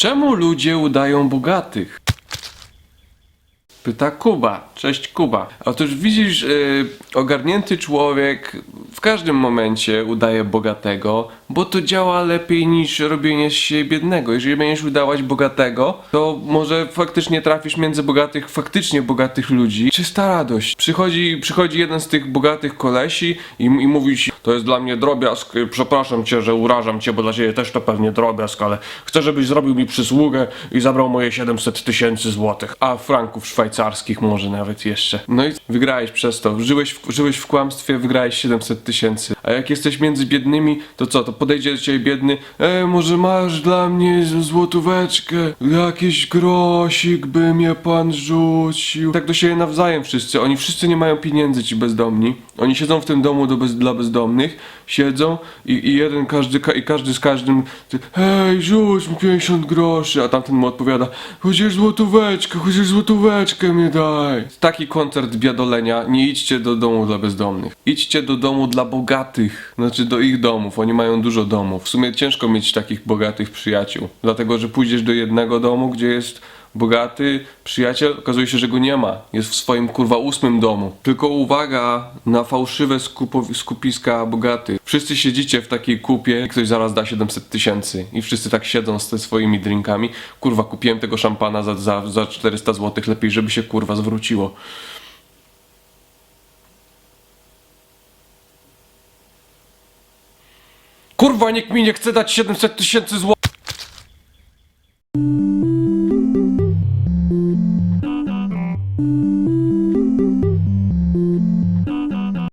Czemu ludzie udają bogatych? Pyta Kuba. Cześć Kuba. Otóż widzisz, yy, ogarnięty człowiek w każdym momencie udaje bogatego, bo to działa lepiej niż robienie siebie biednego. Jeżeli będziesz udawać bogatego, to może faktycznie trafisz między bogatych, faktycznie bogatych ludzi. Czysta radość. Przychodzi, przychodzi jeden z tych bogatych kolesi i, i mówi ci, to jest dla mnie drobiazg, przepraszam cię, że urażam cię, bo dla ciebie też to pewnie drobiazg, ale chcę, żebyś zrobił mi przysługę i zabrał moje 700 tysięcy złotych, a franków szwajcarskich może nawet jeszcze. No i wygrałeś przez to. Żyłeś w, żyłeś w kłamstwie, wygrałeś 700 tysięcy. A jak jesteś między biednymi, to co? To podejdzie do ciebie biedny, e, może masz dla mnie złotóweczkę, jakiś grosik by mnie pan rzucił. Tak do siebie nawzajem wszyscy. Oni wszyscy nie mają pieniędzy, ci bezdomni. Oni siedzą w tym domu do bez, dla bezdomnych, siedzą i, i jeden każdy, ka- i każdy z każdym, ty, hej, rzuć mi 50 groszy, a tamten mu odpowiada, chociaż złotóweczkę, chociaż złotóweczkę mi daj. Taki koncert biadolenia, nie idźcie do domu dla bezdomnych. Idźcie do domu dla bogatych, znaczy do ich domów, oni mają dużo domów. W sumie ciężko mieć takich bogatych przyjaciół, dlatego że pójdziesz do jednego domu, gdzie jest bogaty przyjaciel, okazuje się, że go nie ma. Jest w swoim kurwa ósmym domu. Tylko uwaga na fałszywe skupiska bogatych. Wszyscy siedzicie w takiej kupie i ktoś zaraz da 700 tysięcy. I wszyscy tak siedzą z te swoimi drinkami. Kurwa, kupiłem tego szampana za, za, za 400 zł. Lepiej, żeby się kurwa zwróciło. Kurwa, nikt mi nie chce dać 700 tysięcy zł.